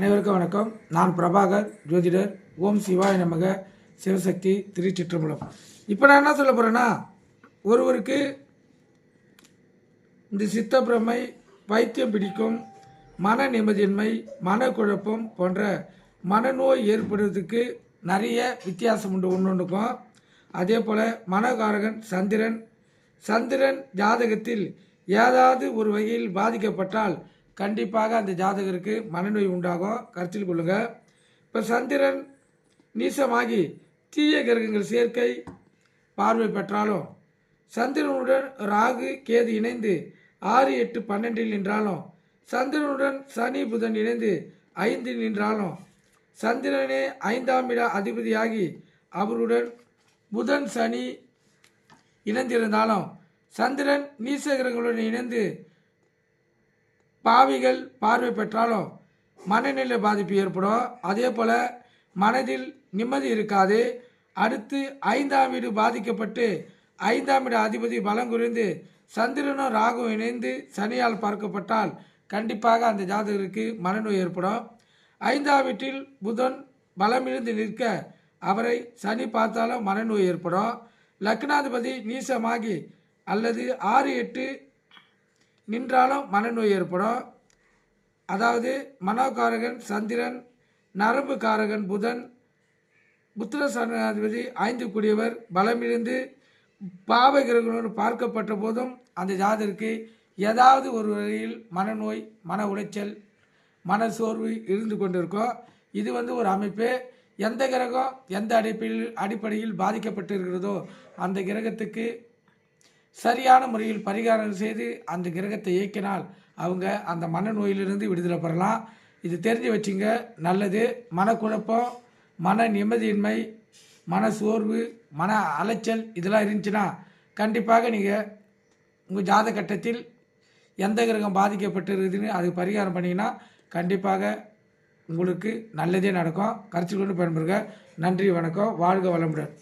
அனைவருக்கும் வணக்கம். நான் பிரபாகர் ஜோதிடர் ஓம் சிவாய நமக சிவசக்தி திருச்சிற்றம்பலம். இப்போ நான் என்ன சொல்ல போகிறேன்னா ஒருவருக்கு இந்த சித்தப்பிரமை பைத்தியம் பிடிக்கும் மன நிம்மதியின்மை மனக்குழப்பம் போன்ற மனநோய் ஏற்படுறதுக்கு நிறைய வித்தியாசம் உண்டு. ஒன்று ஒன்றுக்கும் அதே போல் மனகாரகன் சந்திரன் சந்திரன் ஜாதகத்தில் ஏதாவது ஒரு வகையில் பாதிக்கப்பட்டால் கண்டிப்பாக அந்த ஜாதகருக்கு மனநோய் உண்டாகும். கருத்தில் கொள்ளுங்கள் இப்போ சந்திரன் நீசமாகி தீய கிரகங்கள் சேர்க்கை பார்வை பெற்றாலும் சந்திரனுடன் ராகு கேது இணைந்து ஆறு எட்டு பன்னெண்டில் நின்றாலும் சந்திரனுடன் சனி புதன் இணைந்து ஐந்தில் நின்றாலும் சந்திரனே ஐந்தாம் இட அதிபதியாகி அவருடன் புதன் சனி இணைந்திருந்தாலும் சந்திரன் நீசகிரகங்களுடன் இணைந்து பாவிகள் பார்வை பெற்றாலும் மனநிலை பாதிப்பு ஏற்படும். அதே போல் மனதில் நிம்மதி இருக்காது. அடுத்து ஐந்தாம் வீடு பாதிக்கப்பட்டு ஐந்தாம் வீடு அதிபதி பலம் குறைந்து சந்திரனும் ராகும் இணைந்து சனியால் பார்க்கப்பட்டால் கண்டிப்பாக அந்த ஜாதகருக்கு மனநோய் ஏற்படும். ஐந்தாம் வீட்டில் புதன் பலமிழந்து நிற்க அவரை சனி பார்த்தாலும் மனநோய் ஏற்படும். லக்னாதிபதி நீசமாகி அல்லது ஆறு எட்டு நின்றாலும் மனநோய் ஏற்படும். அதாவது மனோகாரகன் சந்திரன் நரம்பு காரகன் புதன் புத்திர சனாதிபதி ஐந்து கூடியவர் பலமிருந்து பாவ கிரகங்களோடு பார்க்கப்பட்ட போதும் அந்த ஜாதருக்கு ஏதாவது ஒரு வகையில் மனநோய் மன உளைச்சல் மன சோர்வு இருந்து கொண்டிருக்கும். இது வந்து ஒரு அமைப்பு. எந்த கிரகம் எந்த அடிப்படையில் அடிப்படையில் பாதிக்கப்பட்டிருக்கிறதோ அந்த கிரகத்துக்கு சரியான முறையில் பரிகாரம் செய்து அந்த கிரகத்தை இயக்கினால் அவங்க அந்த மன நோயிலிருந்து விடுதலை பெறலாம். இது தெரிஞ்சு வச்சுங்க நல்லது. மனக்குழப்பம் மன நிம்மதியின்மை மன சோர்வு மன அலைச்சல் இதெல்லாம் இருந்துச்சுன்னா கண்டிப்பாக நீங்கள் உங்கள் ஜாத கட்டத்தில் எந்த கிரகம் பாதிக்கப்பட்டிருக்குதுன்னு அது பரிகாரம் பண்ணிங்கன்னா கண்டிப்பாக உங்களுக்கு நல்லதே நடக்கும். கருத்து கொண்டு பயன்பெறுங்க நன்றி வணக்கம். வாழ்க வளமுடன்.